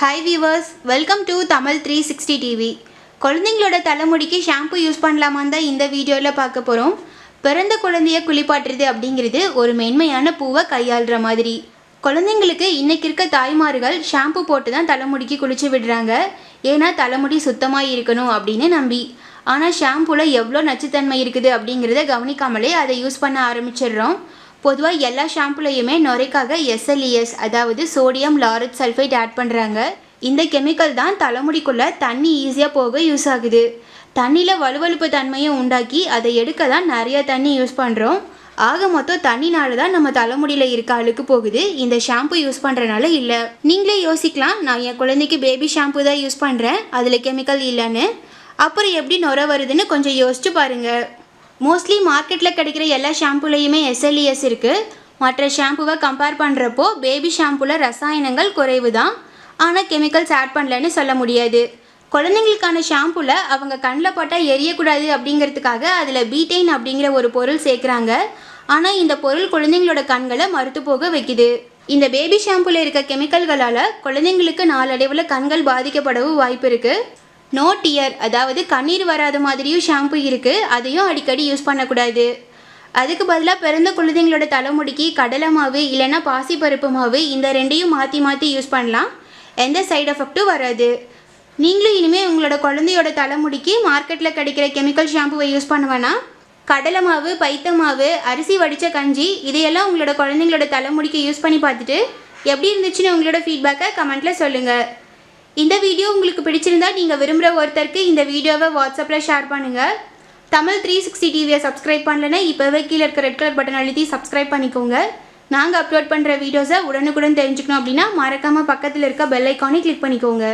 Hi viewers welcome to Tamil three sixty TV குழந்தைங்களோட தலைமுடிக்கு shampoo use பண்ணலாமான்னு தான் இந்த வீடியோவில் பார்க்க போகிறோம் பிறந்த குழந்தைய குளிப்பாட்டுறது அப்படிங்கிறது ஒரு மென்மையான பூவை கையாளுற மாதிரி. குழந்தைங்களுக்கு இன்றைக்கி இருக்க தாய்மார்கள் ஷாம்பு போட்டு தான் தலைமுடிக்கு குளிச்சு விடுறாங்க. ஏன்னா தலைமுடி சுத்தமாக இருக்கணும் அப்படின்னு நம்பி. ஆனால் ஷாம்புவில் எவ்வளோ நச்சுத்தன்மை இருக்குது அப்படிங்கிறத கவனிக்காமலே அதை யூஸ் பண்ண ஆரம்பிச்சிடுறோம். பொதுவாக எல்லா ஷாம்புலையுமே நுரைக்காக எஸ்எல்இஎஸ் அதாவது சோடியம் லாரட் சல்ஃபைட் ஆட் பண்ணுறாங்க இந்த கெமிக்கல் தான் தலைமுடிக்குள்ளே தண்ணி ஈஸியாக போக யூஸ் ஆகுது. தண்ணியில் வலுவழுப்பு தன்மையை உண்டாக்கி அதை எடுக்க தான் நிறைய தண்ணி யூஸ் பண்ணுறோம் ஆக மொத்தம் தண்ணினால தான் நம்ம தலைமுடியில் இருக்க அழுக்கு போகுது. இந்த ஷாம்பு யூஸ் பண்ணுறனால இல்லை. நீங்களே யோசிக்கலாம். நான் என் குழந்தைக்கு பேபி ஷாம்பு தான் யூஸ் பண்ணுறேன் அதில் கெமிக்கல் இல்லைன்னு. அப்புறம் எப்படி நுர வருதுன்னு கொஞ்சம் யோசிச்சு பாருங்கள் மோஸ்ட்லி மார்க்கெட்டில் கிடைக்கிற எல்லா ஷாம்புலையுமே எஸ்எல்இஎஸ் இருக்குது மற்ற ஷாம்புவை கம்பேர் பண்ணுறப்போ பேபி ஷாம்புவில் ரசாயனங்கள் குறைவு தான் ஆனால் கெமிக்கல்ஸ் ஆட் பண்ணலன்னு சொல்ல முடியாது. குழந்தைங்களுக்கான ஷாம்புவில் அவங்க கண்ணில் போட்டால் எரியக்கூடாது அப்படிங்கிறதுக்காக அதில் பீட்டைன் அப்படிங்கிற ஒரு பொருள் சேர்க்குறாங்க. ஆனால் இந்த பொருள் குழந்தைங்களோட கண்களை மறுத்து போக வைக்குது. இந்த பேபி ஷாம்புல இருக்க கெமிக்கல்களால் குழந்தைங்களுக்கு நாளடைவில் கண்கள் பாதிக்கப்படவும் வாய்ப்பு இருக்குது நோ டியர் அதாவது கண்ணீர் வராத மாதிரியும் ஷாம்பு இருக்குது அதையும் அடிக்கடி யூஸ் பண்ணக்கூடாது. அதுக்கு பதிலாக பிறந்த குழந்தைங்களோட தலைமுடிக்கு கடலை மாவு இல்லைன்னா பாசிப்பருப்பு மாவு இந்த ரெண்டையும் மாற்றி மாற்றி யூஸ் பண்ணலாம். எந்த சைடு எஃபெக்ட்டும் வராது. நீங்களும் இனிமேல் உங்களோட குழந்தையோட தலைமுடிக்கு மார்க்கெட்டில் கிடைக்கிற கெமிக்கல் ஷாம்புவை யூஸ் பண்ணுவேன்னா கடலை மாவு பைத்த மாவு அரிசி வடித்த கஞ்சி இதையெல்லாம் உங்களோட குழந்தைங்களோட தலைமுடிக்கு யூஸ் பண்ணி பார்த்துட்டு எப்படி இருந்துச்சுன்னு உங்களோட ஃபீட்பேக்கை கமெண்ட்டில் சொல்லுங்கள் இந்த வீடியோ உங்களுக்கு பிடிச்சிருந்தா நீங்கள் விரும்புகிற ஒருத்தருக்கு இந்த வீடியோவை வாட்ஸ்அப்பில் ஷேர் பண்ணுங்கள் தமிழ் த்ரீ சிக்ஸ்டி டிவியை சப்ஸ்கிரைப் பண்ணலன்னா இப்போவே கீழே இருக்க ரெட் கலர் பட்டன் அழுத்தி சப்ஸ்கிரைப் பண்ணிக்கோங்க. நாங்கள் அப்லோட் பண்ணுற வீடியோஸை உடனுக்குடன் தெரிஞ்சுக்கணும் அப்படின்னா மறக்காமல் பக்கத்தில் இருக்க பெல் ஐக்கானே கிளிக் பண்ணிக்கோங்க.